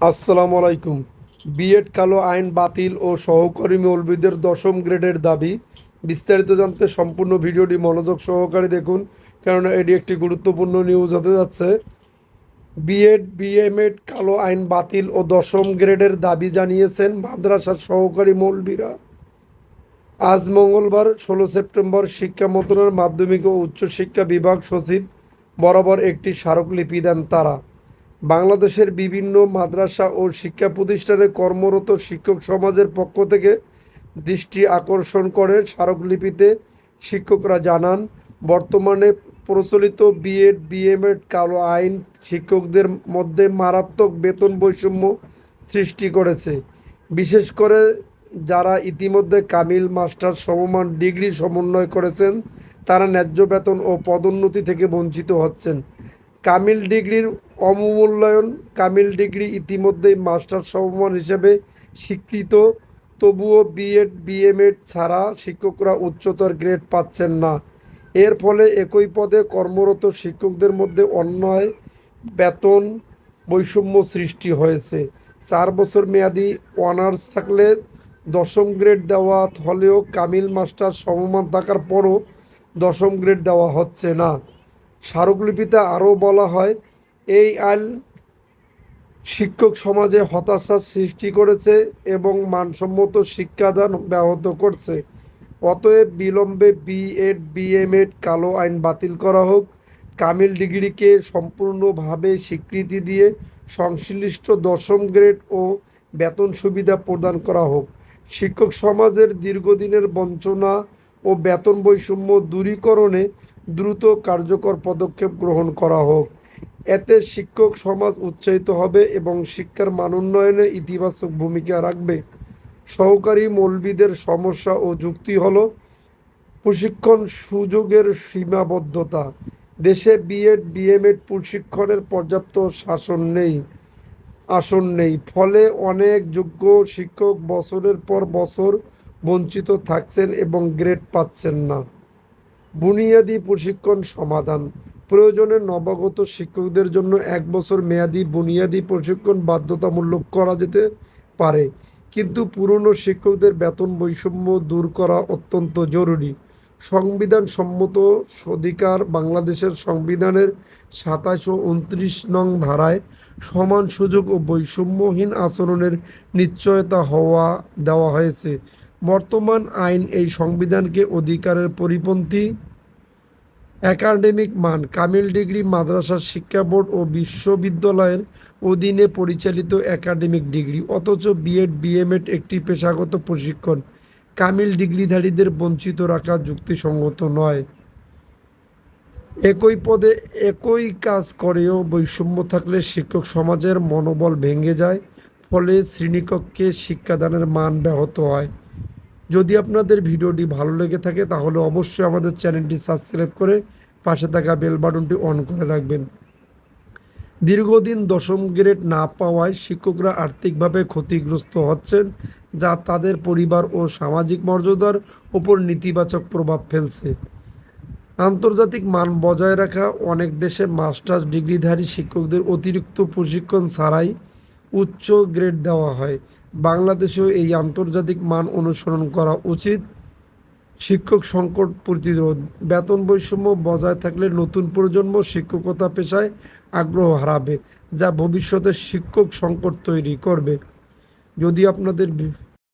আসসালামু আলাইকুম। বিএড কালো আইন বাতিল ও সহকর্মী মৌলবীদের দশম গ্রেডের দাবি। বিস্তারিত জানতে সম্পূর্ণ ভিডিওটি মনোযোগ সহকারে দেখুন, কেননা এটি একটি গুরুত্বপূর্ণ নিউজ হতে যাচ্ছে। বিএড, বিএমএড কালো আইন বাতিল ও দশম গ্রেডের দাবি জানিয়েছেন মাদ্রাসার সহকারী মৌলবীরা। আজ মঙ্গলবার, ষোলো সেপ্টেম্বর শিক্ষা মন্ত্রণালয়ের মাধ্যমিক ও উচ্চশিক্ষা বিভাগ সচিব বরাবর একটি স্মারকলিপি দেন তারা। বাংলাদেশের বিভিন্ন মাদ্রাসা ও শিক্ষা প্রতিষ্ঠানে কর্মরত শিক্ষক সমাজের পক্ষ থেকে দৃষ্টি আকর্ষণ করে স্মারকলিপিতে শিক্ষকরা জানান, বর্তমানে প্রচলিত বিএড বিএমএড কালো আইন শিক্ষকদের মধ্যে মারাত্মক বেতন বৈষম্য সৃষ্টি করেছে। বিশেষ করে যারা ইতিমধ্যে কামিল মাস্টার সমমান ডিগ্রি সমন্বয় করেছেন, তারা ন্যায্য বেতন ও পদোন্নতি থেকে বঞ্চিত হচ্ছেন। কামিল ডিগ্রির অবমূল্যায়ন কামিল ডিগ্রি ইতিমধ্যেই মাস্টার সমমান হিসেবে স্বীকৃত। তবুও বিএড বিএমএড ছাড়া শিক্ষকরা উচ্চতর গ্রেড পাচ্ছেন না। এর ফলে একই পদে কর্মরত শিক্ষকদের মধ্যে অন্যায়, বেতন, বৈষম্য সৃষ্টি হয়েছে। চার বছর মেয়াদি অনার্স থাকলে দশম গ্রেড দেওয়া হলেও কামিল মাস্টার সমমান থাকার পরও দশম গ্রেড দেওয়া হচ্ছে না। স্মারকলিপিতে আরও বলা হয় এই আইন শিক্ষক সমাজে হতাশা সৃষ্টি করেছে এবং মানসম্মত শিক্ষাদান ব্যাহত করছে। অতএব বিলম্বে বিএড বিএমএড কালো আইন বাতিল করা হোক। কামিল ডিগ্রিকে সম্পূর্ণভাবে স্বীকৃতি দিয়ে সংশ্লিষ্ট দশম গ্রেড ও বেতন সুবিধা প্রদান করা হোক। শিক্ষক সমাজের দীর্ঘদিনের বঞ্চনা ও বেতন বৈষম্য দূরীকরণে দ্রুত কার্যকর পদক্ষেপ গ্রহণ করা হোক। এতে শিক্ষক সমাজ উৎসাহিত হবে এবং শিক্ষার মান উন্নয়নে ইতিবাচক ভূমিকা রাখবে। সহকারী মৌলবীদের সমস্যা ও যুক্তি হলো প্রশিক্ষণ সুযোগের সীমাবদ্ধতা। দেশে বিএড বিএমএড প্রশিক্ষণের পর্যাপ্ত শাসন নেই, আসন নেই। ফলে অনেক যোগ্য শিক্ষক বছরের পর বছর বঞ্চিত থাকছেন এবং গ্রেড পাচ্ছেন না। বুনিয়াদী প্রশিক্ষণ সমাধান। প্রয়োজনে নবাগত শিক্ষকদের জন্য এক বছর মেয়াদি বুনিয়াদী প্রশিক্ষণ বাধ্যতামূলক করা যেতে পারে। কিন্তু পুরনো শিক্ষকদের বেতন বৈষম্য দূর করা অত্যন্ত জরুরি। সংবিধান সম্মত অধিকার বাংলাদেশের সংবিধানের সাতাশ ও উনত্রিশ নং ধারায় সমান সুযোগ ও বৈষম্যহীন আচরণের নিশ্চয়তা হওয়া, দেওয়া হয়েছে। বর্তমান আইন এই সংবিধানকে অধিকারের পরিপন্থী একাডেমিক মান কামিল ডিগ্রি মাদ্রাসা শিক্ষা বোর্ড ও বিশ্ববিদ্যালয়ের অধীনে পরিচালিত একাডেমিক ডিগ্রি, অথচ বিএড বিএমএড একটি পেশাগত প্রশিক্ষণ। কামিল ডিগ্রিধারীদের বঞ্চিত রাখা যুক্তিসঙ্গত নয়। একই পদে একই কাজ করেও বৈষম্য থাকলে শিক্ষক সমাজের মনোবল ভেঙে যায়, ফলে শ্রেণীকক্ষে শিক্ষাদানের মান ব্যাহত হয়। যদি আপনাদের ভিডিওটি ভালো লেগে থাকে, তাহলে অবশ্যই আমাদের চ্যানেলটি সাবস্ক্রাইব করে পাশে থাকা বেল বাটনটি অন করে রাখবেন। দীর্ঘদিন দশম গ্রেড না পাওয়ায় শিক্ষকরা আর্থিকভাবে ক্ষতিগ্রস্ত হচ্ছেন, যা তাদের পরিবার ও সামাজিক মর্যাদার ওপর নেতিবাচক প্রভাব ফেলছে। আন্তর্জাতিক মান বজায় রাখা অনেক দেশে মাস্টার্স ডিগ্রিধারী শিক্ষকদের অতিরিক্ত প্রশিক্ষণ ছাড়াই উচ্চ গ্রেড দেওয়া হয় বাংলাদেশেও এই আন্তর্জাতিক মান অনুসরণ করা উচিত। শিক্ষক সংকট প্রতিরোধ, বেতন বৈষম্য বজায় থাকলে নতুন প্রজন্ম শিক্ষকতা পেশায় আগ্রহ হারাবে, যা ভবিষ্যতে শিক্ষক সংকট তৈরি করবে। যদি আপনাদের